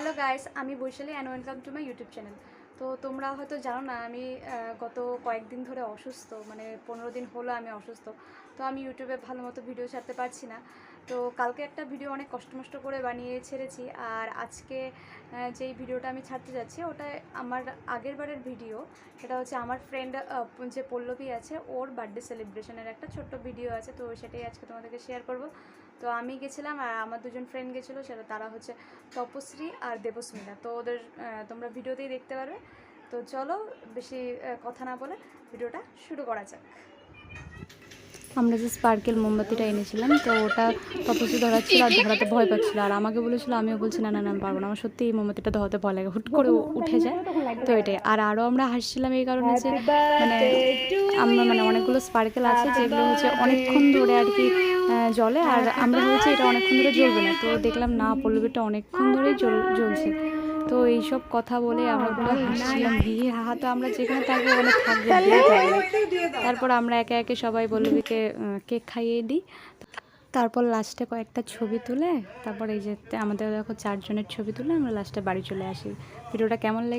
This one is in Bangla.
হ্যালো গাইস আমি Baishali and welcome to my YouTube channel তো তোমরা হয়তো জানো না, আমি গত কয়েকদিন ধরে অসুস্থ মানে পনেরো দিন হলো আমি অসুস্থ। তো আমি ইউটিউবে ভালো মতো ভিডিও ছাড়তে পারছি না। তো কালকে একটা ভিডিও অনেক কষ্ট মষ্ট করে বানিয়ে ছেড়েছি। আর আজকে যেই ভিডিওটা আমি ছাড়তে যাচ্ছি, ওটা আমার আগের বারের ভিডিও সেটা হচ্ছে আমার ফ্রেন্ড যে পল্লবী আছে, ওর বার্থডে সেলিব্রেশনের একটা ছোট্ট ভিডিও আছে। তো সেটাই আজকে তোমাদেরকে শেয়ার করব। তো আমি গেছিলাম আর আমার দুজন ফ্রেন্ড গেছিল, সেটা তারা হচ্ছে তপশ্রী আর দেবস্মিতা। তো ওদের তোমরা ভিডিওতেই দেখতে পারবে। তো চলো বেশি কথা না বলে ভিডিওটা শুরু করা যাক। আমরা যে স্পার্কেল মোমবাতিটা এনেছিলাম তো ওটা তপস্বী ধরাচ্ছিল আর ধরাতে ভয় পাচ্ছিল। আর আমাকে বলেছিল আমিও বলছি না না না আমি পারব না। আমার সত্যি এই মোমবাতিটা ধরাতে ভয় লাগে। হুট করে উঠে যায়। তো এটাই। আর আরও আমরা হাসছিলাম এই কারণে যে মানে আমরা মানে অনেকগুলো স্পার্কেল আছে যেগুলো হচ্ছে অনেকক্ষণ ধরে আর কি জলে আর আমরা ভেবেছি এটা অনেকক্ষণ ধরে জ্বলবে না। তো দেখলাম না পল্লবীটা অনেকক্ষণ ধরেই জ্বল- জ্বলছে। তো এইসব কথা বলে আমরা পুরো হাসছিলাম তো আমরা যেখানে থাকব ওখানে থাকব তারপর আমরা একে একে সবাই বলবিকে কেক খাইয়ে দিই। তারপর লাস্টে কয়েকটা ছবি তুলে তারপর এই যে আমাদের দেখো চারজনের ছবি তুলে আমরা লাস্টে বাড়ি চলে আসি। ভিডিওটা কেমন লেগে